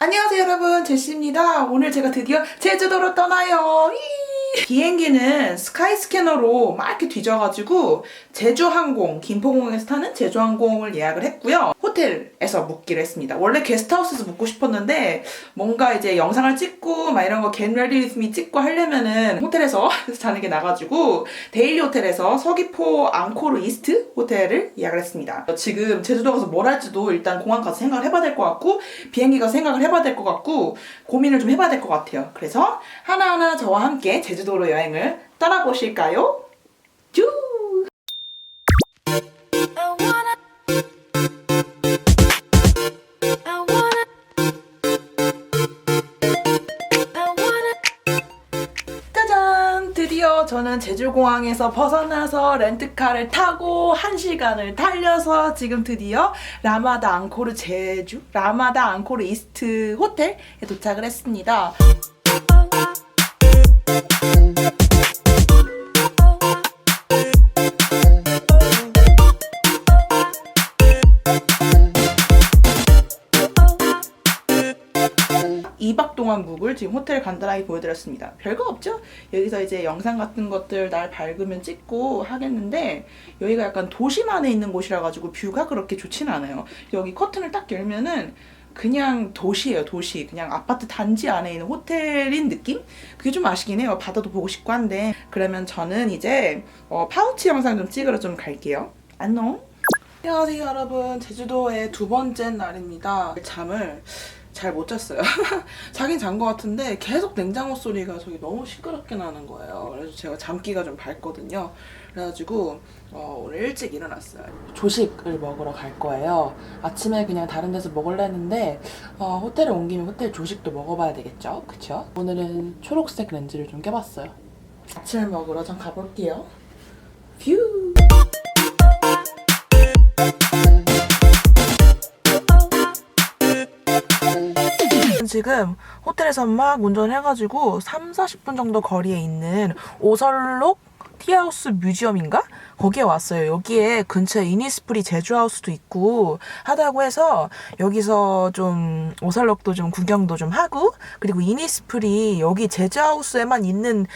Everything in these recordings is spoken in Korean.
안녕하세요 여러분 제시입니다. 오늘 제가 드디어 제주도로 떠나요. 이! 비행기는 스카이 스캐너로 막 이렇게 뒤져가지고 제주항공 김포공항에서 타는 제주항공을 예약을 했고요. 호텔에서 묵기로 했습니다. 원래 게스트하우스에서 묵고 싶었는데 뭔가 이제 영상을 찍고 막 이런 거 겟레디스미 찍고 하려면은 호텔에서 자는 게 나가지고 데일리 호텔에서 서귀포 앙코르 이스트 호텔을 예약을 했습니다. 지금 제주도 가서 뭘 할지도 일단 공항 가서 생각을 해봐야 될 것 같고 비행기 가서 생각을 해봐야 될 것 같고 고민을 좀 해봐야 될 것 같아요. 그래서 하나하나 저와 함께 제주 도로 여행을 떠나보실까요? 드디어 저는 제주공항에서 벗어나서 렌트카를 타고 1시간을 달려서 지금 드디어 라마다 앙코르 제주, 라마다 앙코르 이스트 호텔에 도착을 했습니다. 이박 동안 묵을 지금 호텔 간단하게 보여드렸습니다. 별거 없죠? 여기서 이제 영상 같은 것들 날 밝으면 찍고 하겠는데 여기가 약간 도심 안에 있는 곳이라 가지고 뷰가 그렇게 좋진 않아요. 여기 커튼을 딱 열면은 그냥 도시예요, 도시. 그냥 아파트 단지 안에 있는 호텔인 느낌? 그게 좀 아쉽긴 해요. 바다도 보고 싶고 한데. 그러면 저는 이제 어, 파우치 영상 좀 찍으러 좀 갈게요. 안녕. 안녕하세요, 여러분. 제주도의 두 번째 날입니다. 잠을 잘 못 잤어요. 자긴 잔 것 같은데 계속 냉장고 소리가 저기 너무 시끄럽게 나는 거예요. 그래서 제가 잠기가 좀 밝거든요. 그래가지고 어, 오늘 일찍 일어났어요. 조식을 먹으러 갈 거예요. 아침에 그냥 다른 데서 먹을라 했는데 어, 호텔에 온 김에 호텔 조식도 먹어봐야 되겠죠? 그쵸? 오늘은 초록색 렌즈를 좀 껴봤어요. 아침을 먹으러 좀 가볼게요. 뷰! 지금 호텔에서 막 운전해가지고 3, 40분 정도 거리에 있는 오설록 티하우스 뮤지엄인가? 거기에 왔어요. 여기에 근처에 이니스프리 제주하우스도 있고 하다고 해서 여기서 좀 오설록도 좀 구경도 좀 하고 그리고 이니스프리 여기 제주하우스에만 있는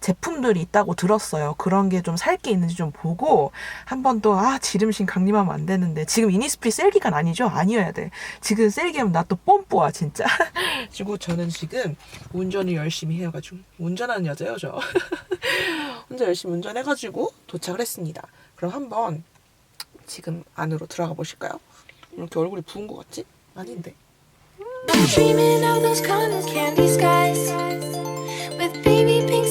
제품들이 있다고 들었어요. 그런 게 좀 살 게 있는지 좀 보고 한 번 또 아 지름신 강림하면 안 되는데 지금 이니스프리 셀 기간 아니죠? 아니어야 돼. 지금 셀 기면 나 또 뽐뿌야 진짜. 그리고 저는 지금 운전을 열심히 해가지고 운전하는 여자예요 저. 혼자 열심히 운전해가지고 도착을 했습니다. 그럼 한번 지금 안으로 들어가 보실까요? 이렇게 얼굴이 부은 것 같지? 아닌데.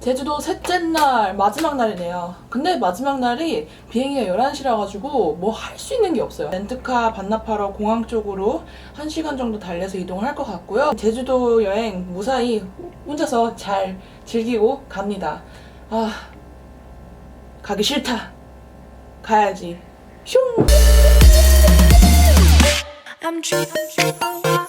제주도 셋째 날 마지막 날이네요. 근데 마지막 날이 비행기가 11시라 가지고 뭐 할 수 있는 게 없어요. 렌트카 반납하러 공항 쪽으로 1시간 정도 달려서 이동을 할 것 같고요. 제주도 여행 무사히 혼자서 잘 즐기고 갑니다. 아 가기 싫다. 가야지. 슝! come true.